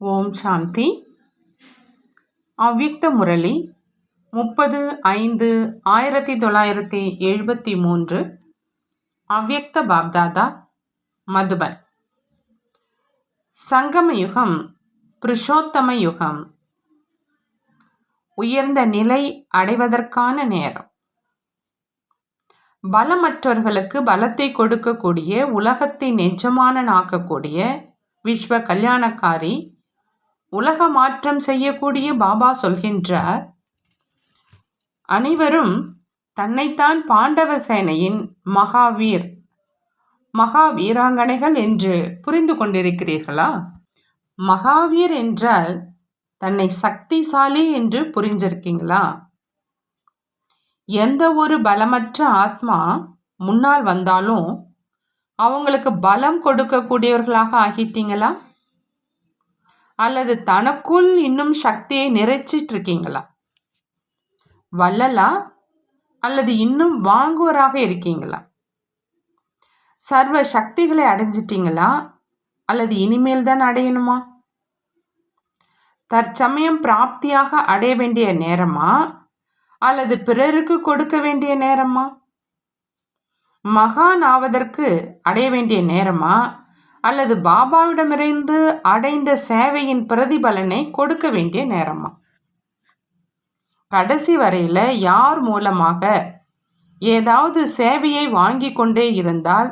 ஓம் சாந்தி. அவ்யக்த முரளி முப்பது ஐந்து ஆயிரத்தி தொள்ளாயிரத்தி எழுபத்தி மூன்று. அவ்யக்த பாப்தாதா மதுபன். சங்கம யுகம் புருஷோத்தம யுகம். உயர்ந்த நிலை அடைவதற்கான நேரம். பலமற்றவர்களுக்கு பலத்தை கொடுக்கக்கூடிய உலகத்தை நெஜமான நாக்கக்கூடிய விஸ்வ கல்யாணக்காரி உலக மாற்றம் செய்யக்கூடிய பாபா சொல்கின்றார் அனைவரும் தன்னைத்தான் பாண்டவ சேனையின் மகாவீர் மகா வீராங்கனைகள் என்று புரிந்து கொண்டிருக்கிறீர்களா? மகாவீர் என்றால் தன்னை சக்திசாலி என்று புரிஞ்சிருக்கீங்களா? எந்த ஒரு பலமற்ற ஆத்மா முன்னால் வந்தாலும் அவங்களுக்கு பலம் கொடுக்கக்கூடியவர்களாக ஆகிட்டீங்களா? அல்லது தனக்குள் இன்னும் சக்தியை நிறைச்சிட்டு இருக்கீங்களா வல்லலா அல்லது இன்னும் வாங்குவராக இருக்கீங்களா? சர்வ சக்திகளை அடைஞ்சிட்டீங்களா? அல்லது இனிமேல் தான் அடையணுமா? தற்சமயம் பிராப்தியாக அடைய வேண்டிய நேரமா? அல்லது பிறருக்கு கொடுக்க வேண்டிய நேரமா? மகான் ஆவதற்கு அடைய வேண்டிய நேரமா? அல்லது பாபாவிடமிருந்து அடைந்த சேவையின் பிரதிபலனை கொடுக்க வேண்டிய நேரமா? கடைசி வரையில் யார் மூலமாக ஏதாவது சேவையை வாங்கி கொண்டே இருந்தால்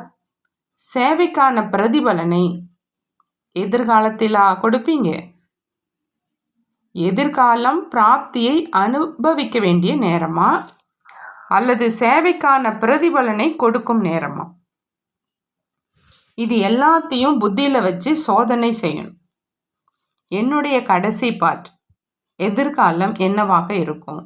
சேவைக்கான பிரதிபலனை எதிர்காலத்திலா கொடுப்பீங்க? எதிர்காலம் பிராப்தியை அனுபவிக்க வேண்டிய நேரமா? அல்லது சேவைக்கான பிரதிபலனை கொடுக்கும் நேரமா? இது எல்லாத்தையும் புத்தியில் வச்சு சோதனை செய்யணும். என்னுடைய கடைசி பாட் எதிர்காலம் என்னவாக இருக்கும்?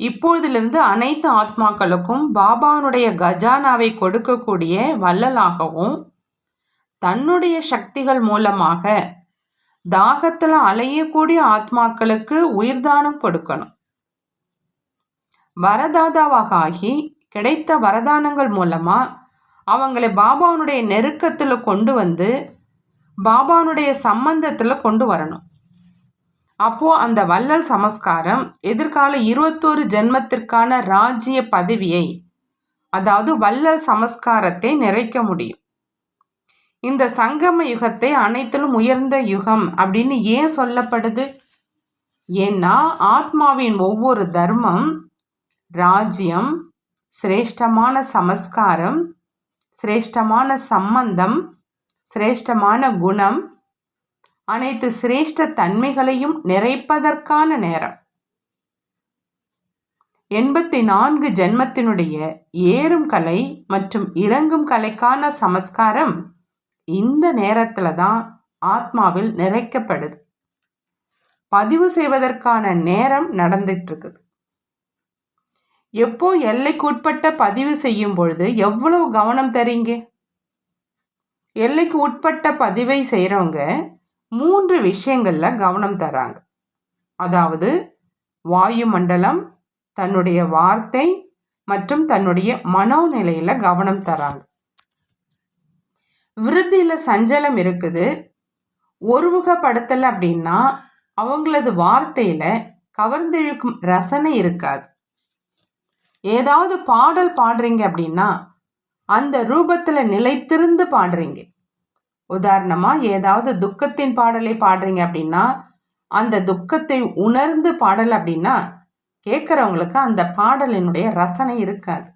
இப்பொழுதிலிருந்து அனைத்து ஆத்மாக்களுக்கும் பாபாவுடைய கஜானாவை கொடுக்கக்கூடிய வள்ளலாகவும் தன்னுடைய சக்திகள் மூலமாக தாகத்தில் அலையக்கூடிய ஆத்மாக்களுக்கு உயிர்தானம் கொடுக்கணும். வரதாதாவாக ஆகி கிடைத்த வரதானங்கள் மூலமாக அவங்களை பாபாவுனுடைய நெருக்கத்தில் கொண்டு வந்து பாபானுடைய சம்பந்தத்தில் கொண்டு வரணும். அப்போது அந்த வள்ளல் சமஸ்காரம் எதிர்கால இருபத்தோரு ஜென்மத்திற்கான ராஜ்ய பதவியை அதாவது வள்ளல் சமஸ்காரத்தை நிறைக்க முடியும். இந்த சங்கம யுகத்தை அனைத்திலும் உயர்ந்த யுகம் அப்படின்னு ஏன் சொல்லப்படுது? ஏன்னா ஆத்மாவின் ஒவ்வொரு தர்மம் ராஜ்யம் சிரேஷ்டமான சமஸ்காரம் சிரேஷ்டமான சம்பந்தம் சிரேஷ்டமான குணம் அனைத்து சிரேஷ்ட தன்மைகளையும் நிறைப்பதற்கான நேரம். எண்பத்தி நான்கு ஜென்மத்தினுடைய ஏறும் கலை மற்றும் இறங்கும் கலைக்கான சமஸ்காரம் இந்த நேரத்தில் தான் ஆத்மாவில் நிறைக்கப்படுது. பதிவு செய்வதற்கான நேரம் நடந்துட்டு இருக்குது. எப்போ எல்லைக்கு உட்பட்ட பதிவு செய்யும் பொழுது எவ்வளவு கவனம் தரீங்க? எல்லைக்கு உட்பட்ட பதிவை செய்கிறவங்க மூன்று விஷயங்களில் கவனம் தராங்க அதாவது வாயுமண்டலம் தன்னுடைய வார்த்தை மற்றும் தன்னுடைய மனோநிலையில் கவனம் தராங்க விருத்தியில் சஞ்சலம் இருக்குது. ஒருமுகப்படுத்தலை அப்படின்னா அவங்களது வார்த்தையில் கவர்ந்திழுக்கும் ரசனை இருக்காது. ஏதாவது பாடல் பாடுறீங்க அப்படின்னா அந்த ரூபத்தில் நிலைத்திருந்து பாடுறீங்க. உதாரணமாக ஏதாவது துக்கத்தின் பாடலை பாடுறீங்க அப்படின்னா அந்த துக்கத்தை உணர்ந்து பாடல் அப்படின்னா கேட்குறவங்களுக்கு அந்த பாடலினுடைய ரசனை இருக்காது.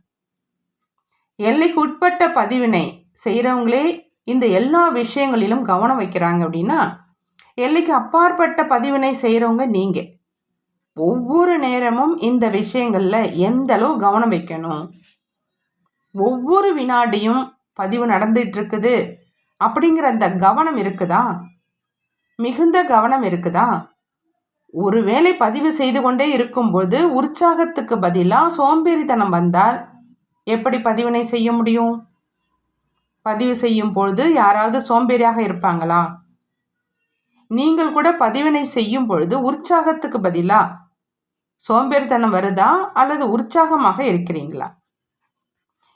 எல்லைக்கு உட்பட்ட பதிவினை செய்கிறவங்களே இந்த எல்லா விஷயங்களிலும் கவனம் வைக்கிறாங்க அப்படின்னா எல்லைக்கு அப்பாற்பட்ட பதிவினை செய்கிறவங்க நீங்கள் ஒவ்வொரு நேரமும் இந்த விஷயங்களில் எந்த அளவு கவனம் வைக்கணும்? ஒவ்வொரு வினாடியும் பதிவு நடந்துட்டு இருக்குது அப்படிங்கிற அந்த கவனம் இருக்குதா? மிகுந்த கவனம் இருக்குதா? ஒருவேளை பதிவு செய்து கொண்டே இருக்கும்போது உற்சாகத்துக்கு பதிலாக சோம்பேறித்தனம் வந்தால் எப்படி பதிவினை செய்ய முடியும்? பதிவு செய்யும் பொழுது யாராவது சோம்பேறியாக இருப்பாங்களா? நீங்கள் கூட பதிவினை செய்யும் பொழுது உற்சாகத்துக்கு பதிலாக சோம்பேறித்தனம் வருதா அல்லது உற்சாகமாக இருக்கிறீங்களா?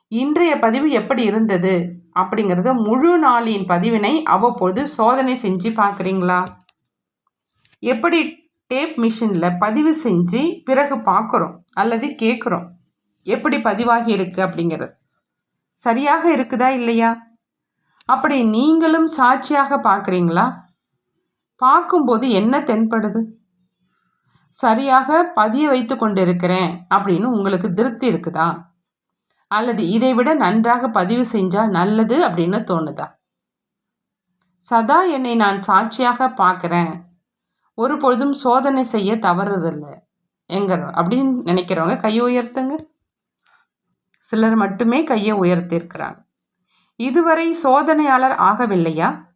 இன்றைய பதிவு எப்படி இருந்தது? அப்படிங்கிறத முழு நாளின் பதிவினை அவ்வப்பொழுது சோதனை செஞ்சு பார்க்குறீங்களா? எப்படி டேப் மிஷினில் பதிவு செஞ்சு பிறகு பார்க்குறோம் அல்லது கேட்குறோம்? எப்படி பதிவாகி இருக்குது அப்படிங்கிறது. சரியாக இருக்குதா இல்லையா? அப்படி நீங்களும் சாட்சியாக பார்க்குறீங்களா? பார்க்கும்போது என்ன தென்படுது? சரியாக பதிய வைத்து கொண்டிருக்கிறேன் அப்படின்னு உங்களுக்கு திருப்தி இருக்குதா? அல்லது இதை விட நன்றாக பதிவு செஞ்சால் நல்லது அப்படின்னு தோணுதா? சதா என்னை நான் சாட்சியாக பார்க்குறேன். ஒரு பொழுதும் சோதனை செய்ய தவறுதில்லை. எங்கிற அப்படின்னு நினைக்கிறவங்க கையை உயர்த்துங்க. சிலர் மட்டுமே கையை உயர்த்தியிருக்கிறாங்க. இதுவரை சோதனையாளர் ஆகவில்லையா?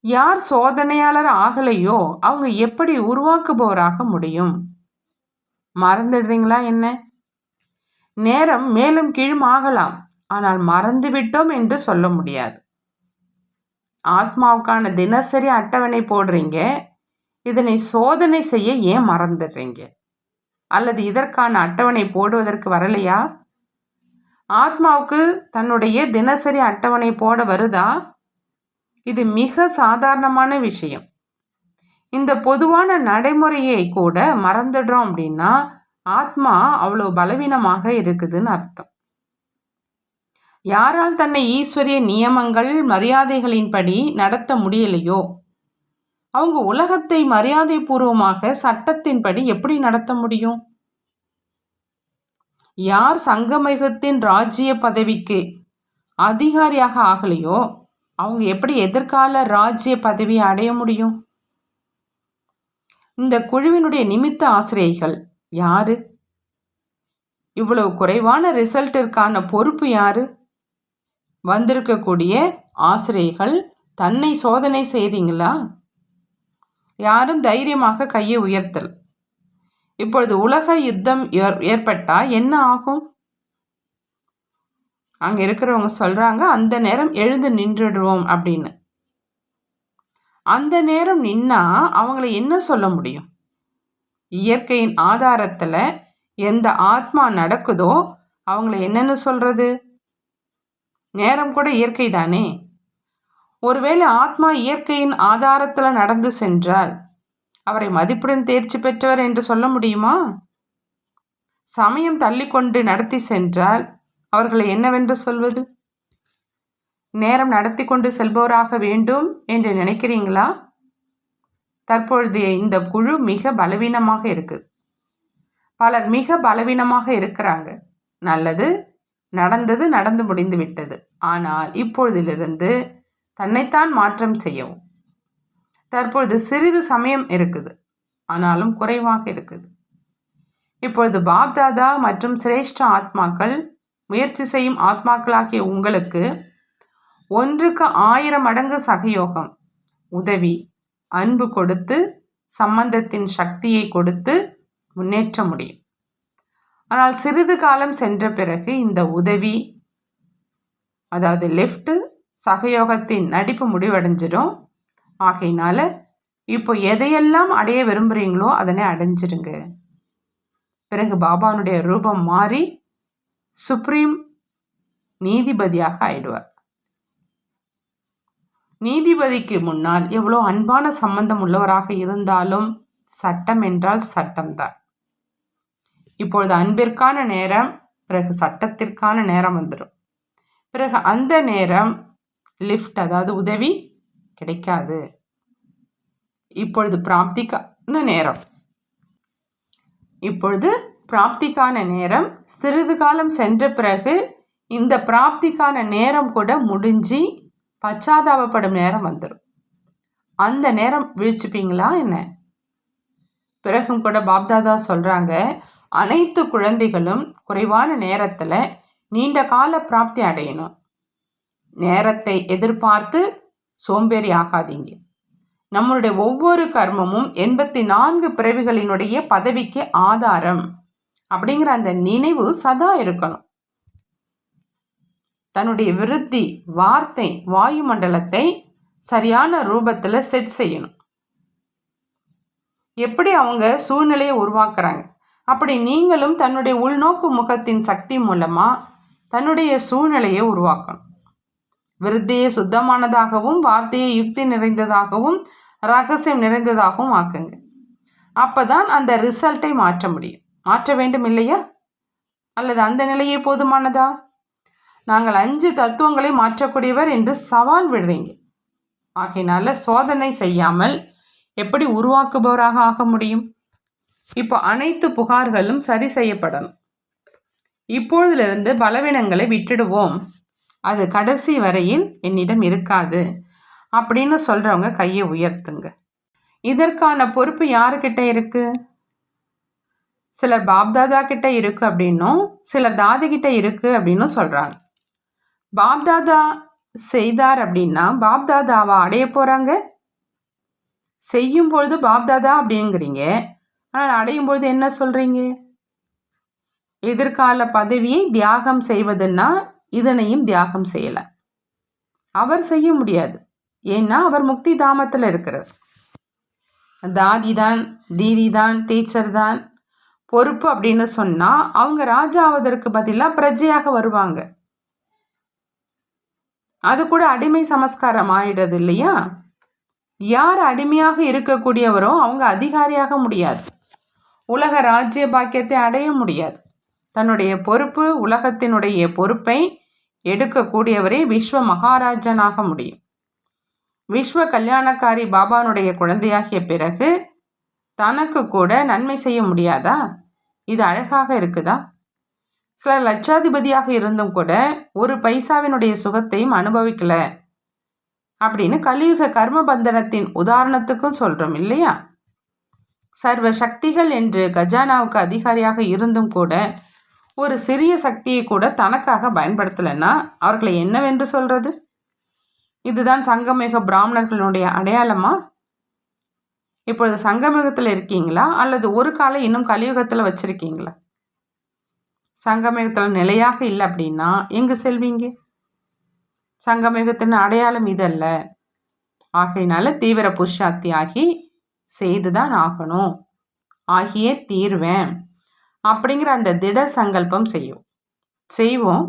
யார் சோதனையாளர் ஆகலையோ அவங்க எப்படி உருவாக்குபவராக முடியும்? மறந்துடுறீங்களா என்ன? நேரம் மேலும் கீழும் ஆகலாம். ஆனால் மறந்துவிட்டோம் என்று சொல்ல முடியாது. ஆத்மாவுக்கான தினசரி அட்டவணை போடுறீங்க. இதனை சோதனை செய்ய ஏன் மறந்துடுறீங்க? அல்லது இதற்கான அட்டவணை போடுவதற்கு வரலையா? ஆத்மாவுக்கு தன்னுடைய தினசரி அட்டவணை போட வருதா? இது மிக சாதாரணமான விஷயம். இந்த பொதுவான நடைமுறையை கூட மறந்துடுறோம் அப்படின்னா ஆத்மா அவ்வளோ பலவீனமாக இருக்குதுன்னு அர்த்தம். யாரால் தன்னை ஈஸ்வரிய நியமங்கள் மரியாதைகளின்படி நடத்த முடியலையோ? அவங்க உலகத்தை மரியாதை பூர்வமாக சட்டத்தின்படி எப்படி நடத்த முடியும்? யார் சங்கமயுகத்தின் ராஜ்ய பதவிக்கு அதிகாரியாக ஆகலையோ அவங்க எப்படி எதிர்கால ராஜ்ய பதவியை அடைய முடியும்? இந்த குழுவினுடைய நிமித்த ஆசிரியர்கள் யாரு? இவ்வளவு குறைவான ரிசல்ட்டிற்கான பொறுப்பு யாரு? வந்திருக்கக்கூடிய ஆசிரியர்கள் தன்னை சோதனை செய்கிறீங்களா யாரும் தைரியமாக கையை உயர்த்தல். இப்பொழுது உலக யுத்தம் ஏற்பட்டால் என்ன ஆகும்? அங்கே இருக்கிறவங்க சொல்கிறாங்க அந்த நேரம் எழுந்து நின்றுடுவோம் அப்படின்னு. அந்த நேரம் நின்னா அவங்கள என்ன சொல்ல முடியும்? இயற்கையின் ஆதாரத்தில் எந்த ஆத்மா நடக்குதோ அவங்கள என்னென்னு சொல்கிறது நேரம் கூட இயற்கை தானே? ஒருவேளை ஆத்மா இயற்கையின் ஆதாரத்தில் நடந்து சென்றால் அவரை மதிப்புடன் தேர்ச்சி பெற்றவர் என்று சொல்ல முடியுமா? சமயம் தள்ளிக்கொண்டு நடத்தி சென்றால் அவர்களை என்னவென்று சொல்வது? நேரம் நடத்தி கொண்டு செல்பவராக வேண்டும் என்று நினைக்கிறீங்களா? தற்பொழுது இந்த குழு மிக பலவீனமாக இருக்குது பலர் மிக பலவீனமாக இருக்கிறாங்க. நல்லது நடந்தது நடந்து முடிந்து விட்டது. ஆனால் இப்பொழுதிலிருந்து தன்னைத்தான் மாற்றம் செய்யவும். தற்பொழுது சிறிது சமயம் இருக்குது. ஆனாலும் குறைவாக இருக்குது. இப்பொழுது பாப்தாதா மற்றும் சிரேஷ்ட ஆத்மாக்கள் முயற்சி செய்யும் ஆத்மாக்களாகிய உங்களுக்கு ஒன்றுக்கு ஆயிரம் மடங்கு சகயோகம் உதவி அன்பு கொடுத்து சம்பந்தத்தின் சக்தியை கொடுத்து முன்னேற்ற முடியும். ஆனால் சிறிது காலம் சென்ற பிறகு இந்த உதவி அதாவது லெஃப்ட்டு சகயோகத்தின் நடிப்பு முடிவடைஞ்சிடும். ஆகையினால இப்போ எதையெல்லாம் அடைய விரும்புகிறீங்களோ அதனை அடைஞ்சிருங்க பிறகு பாபானுடைய ரூபம் மாறி சுப்ரீம் நீதிபதியாக ஆயிடுவார். நீதிபதிக்கு முன்னால் எவ்வளோ அன்பான சம்பந்தம் உள்ளவராக இருந்தாலும் சட்டம் என்றால் சட்டம்தான். இப்பொழுது அன்பிற்கான நேரம் பிறகு சட்டத்திற்கான நேரம் வந்துடும். பிறகு அந்த நேரம் லிஃப்ட் அதாவது உதவி கிடைக்காது. இப்பொழுது பிராப்திக்கான நேரம். இப்பொழுது பிராப்திக்கான நேரம் சிறிது காலம் சென்ற பிறகு இந்த பிராப்திக்கான நேரம் கூட முடிஞ்சு பச்சாதாபப்படும் நேரம் வந்துடும் அந்த நேரம் விழிச்சுப்பீங்களா என்ன? பிறகும் கூட பாப்தாதா சொல்கிறாங்க அனைத்து குழந்தைகளும் குறைவான நேரத்தில் நீண்ட கால பிராப்தி அடையணும். நேரத்தை எதிர்பார்த்து சோம்பேறி ஆகாதீங்க. நம்மளுடைய ஒவ்வொரு கர்மமும் எண்பத்தி நான்கு பிறவிகளினுடைய பதவிக்கு ஆதாரம். அப்படிங்கிற அந்த நினைவு சதா இருக்கணும். தன்னுடைய விருத்தி வார்த்தை வாயுமண்டலத்தை சரியான ரூபத்தில் செட் செய்யணும். எப்படி அவங்க சூழ்நிலையை உருவாக்குறாங்க? அப்படி நீங்களும் தன்னுடைய உள்நோக்கு முகத்தின் சக்தி மூலமாக தன்னுடைய சூழ்நிலையை உருவாக்கணும். விருத்தியை சுத்தமானதாகவும் வார்த்தையை யுக்தி நிறைந்ததாகவும் ரகசியம் நிறைந்ததாகவும் ஆக்குங்க. அப்போ தான் அந்த ரிசல்ட்டை மாற்ற முடியும். மாற்ற வேண்டும் இல்லையா அல்லது அந்த நிலையே போதுமானதா? நாங்கள் அஞ்சு தத்துவங்களை மாற்றக்கூடியவர் என்று சவால் விடுறீங்க. ஆகையினால சோதனை செய்யாமல் எப்படி உருவாக்குபவராக ஆக முடியும்? இப்போ அனைத்து புகார்களும் சரி செய்யப்படணும். இப்பொழுதிலிருந்து பலவீனங்களை விட்டுடுவோம். அது கடைசி வரையில் என்னிடம் இருக்காது. அப்படின்னு சொல்கிறவங்க கையை உயர்த்துங்க. இதற்கான பொறுப்பு யாருக்கிட்ட இருக்குது சிலர் பாப்தாதா கிட்ட இருக்கு அப்படின்னும் சிலர் தாதி கிட்ட இருக்கு அப்படின்னும் சொல்கிறாங்க பாப்தாதா செய்தார் அப்படின்னா பாப்தாதாவா அடைய போகிறாங்க செய்யும் பொழுது பாப்தாதா அப்படிங்கிறீங்க. ஆனால் அடையும் பொழுது என்ன சொல்கிறீங்க எதிர்கால பதவியை தியாகம் செய்வதுன்னா இதனையும் தியாகம் செய்யலை. அவர் செய்ய முடியாது. ஏன்னா அவர் முக்தி தாமத்தில் இருக்கிறார். தாதி தான் தீதி தான் டீச்சர் தான் பொறுப்பு அப்படின்னு சொன்னால் அவங்க ராஜா ஆவதற்கு பதிலாக பிரஜையாக வருவாங்க. அது கூட அடிமை சமஸ்காரம் ஆயிடுது இல்லையா? யார் அடிமையாக இருக்கக்கூடியவரோ அவங்க அதிகாரியாக முடியாது. உலக ராஜ்ய பாக்கியத்தை அடைய முடியாது. தன்னுடைய பொறுப்பு உலகத்தினுடைய பொறுப்பை எடுக்கக்கூடியவரே விஸ்வ மகாராஜனாக முடியும். விஸ்வ கல்யாணக்காரி பாபானுடைய குழந்தையாகிய பிறகு தனக்கு கூட நன்மை செய்ய முடியாதா? இது அழகாக இருக்குதா? சில லட்சாதிபதியாக இருந்தும் கூட ஒரு பைசாவினுடைய சுகத்தையும் அனுபவிக்கல அப்படின்னு கலியுக கர்மபந்தனத்தின் உதாரணத்துக்கும் சொல்கிறோம் இல்லையா? சர்வ சக்திகள் என்று கஜானாவுக்கு அதிகாரியாக இருந்தும் கூட ஒரு சிறிய சக்தியை கூட தனக்காக பயன்படுத்தலைன்னா அவர்களை என்னவென்று சொல்கிறது இதுதான் சங்கமேக பிராமணர்களுடைய அடையாளமா? இப்பொழுது சங்கமிகத்தில் இருக்கீங்களா? அல்லது ஒரு காலை இன்னும் கலியுகத்தில் வச்சுருக்கீங்களா? சங்கமேகத்தில் நிலையாக இல்லை அப்படின்னா எங்கே செல்வீங்க? சங்கமேகத்தின் அடையாளம் இதல்ல. ஆகையினால தீவிர புருஷாத்தி ஆகி செய்து தான் ஆகணும். ஆகியே தீர்வேன். அப்படிங்கிற அந்த திட சங்கல்பம் செய்யும். செய்வோம்.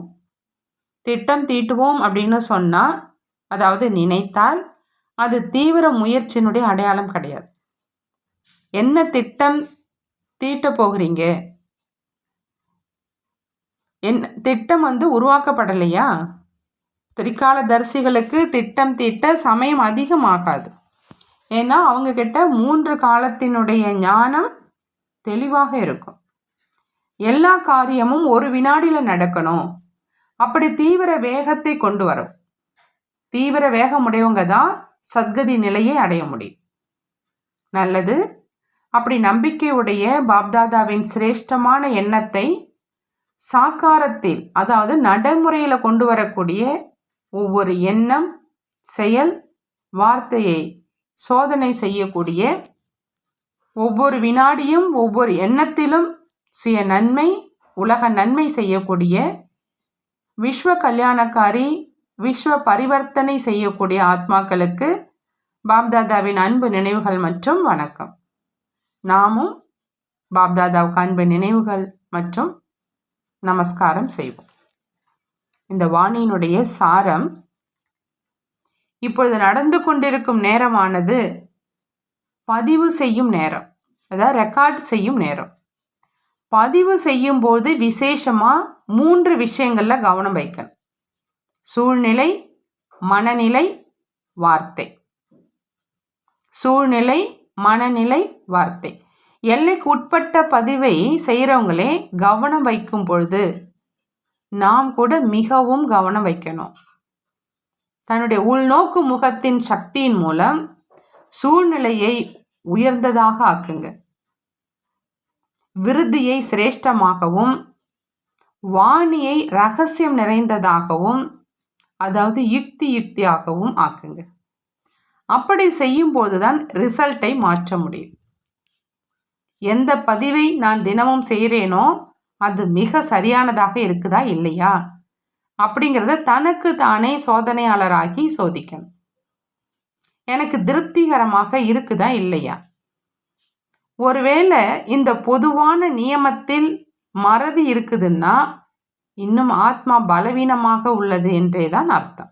திட்டம் தீட்டுவோம் அப்படின்னு சொன்னால் அதாவது நினைத்தால் அது தீவிர முயற்சியினுடைய அடையாளம் கிடையாது. என்ன திட்டம் தீட்ட போகிறீங்க? என் திட்டம் வந்து உருவாக்கப்படலையா? திரிகால தரிசிகளுக்கு திட்டம் தீட்ட சமயம் அதிகமாகாது. ஏன்னா அவங்கக்கிட்ட மூன்று காலத்தினுடைய ஞானம் தெளிவாக இருக்கும். எல்லா காரியமும் ஒரு வினாடியில் நடக்கணும். அப்படி தீவிர வேகத்தை கொண்டு வரும். தீவிர வேகமுடையவங்க தான் சத்கதி நிலையை அடைய முடியும். நல்லது. அப்படி நம்பிக்கையுடைய பாப்தாதாவின் சிரேஷ்டமான எண்ணத்தை சாக்காரத்தில் அதாவது நடைமுறையில் கொண்டு வரக்கூடிய ஒவ்வொரு எண்ணம் செயல் வார்த்தையை சோதனை செய்யக்கூடிய ஒவ்வொரு வினாடியும் ஒவ்வொரு எண்ணத்திலும் சுய நன்மை உலக நன்மை செய்யக்கூடிய விஸ்வ கல்யாணக்காரி விஸ்வ பரிவர்த்தனை செய்யக்கூடிய ஆத்மாக்களுக்கு பாப்தாதாவின் அன்பு நினைவுகள் மற்றும் வணக்கம். நாமும் பாப்தாதாவுக்கு அன்பு நினைவுகள் மற்றும் நமஸ்காரம் செய்வோம். இந்த வாணியினுடைய சாரம் இப்பொழுது நடந்து கொண்டிருக்கும் நேரமானது பதிவு செய்யும் நேரம். அதாவது ரெக்கார்ட் செய்யும் நேரம். பதிவு செய்யும்போது விசேஷமாக மூன்று விஷயங்களில் கவனம் வைக்கணும். சூழ்நிலை மனநிலை வார்த்தை. சூழ்நிலை மனநிலை வார்த்தை. எல்லைக்கு உட்பட்ட பதிவை செய்கிறவங்களே கவனம் வைக்கும் பொழுது நாம் கூட மிகவும் கவனம் வைக்கணும். தன்னுடைய உள்நோக்கு முகத்தின் சக்தியின் மூலம் சூழ்நிலையை உயர்ந்ததாக ஆக்குங்க. விருதியை சிரேஷ்டமாகவும் வாணியை ரகசியம் நிறைந்ததாகவும் அதாவது யுக்தி யுக்தியாகவும் ஆக்குங்க. அப்படி செய்யும்போது தான் ரிசல்ட்டை மாற்ற முடியும். எந்த பதிவை நான் தினமும் செய்கிறேனோ அது மிக சரியானதாக இருக்குதா இல்லையா? அப்படிங்கிறத தனக்கு தானே சோதனையாளராகி சோதிக்கணும். எனக்கு திருப்திகரமாக இருக்குதா இல்லையா? ஒருவேளை இந்த பொதுவான நியமத்தில் மறதி இருக்குதுன்னா இன்னும் ஆத்மா பலவீனமாக உள்ளது என்றே தான் அர்த்தம்.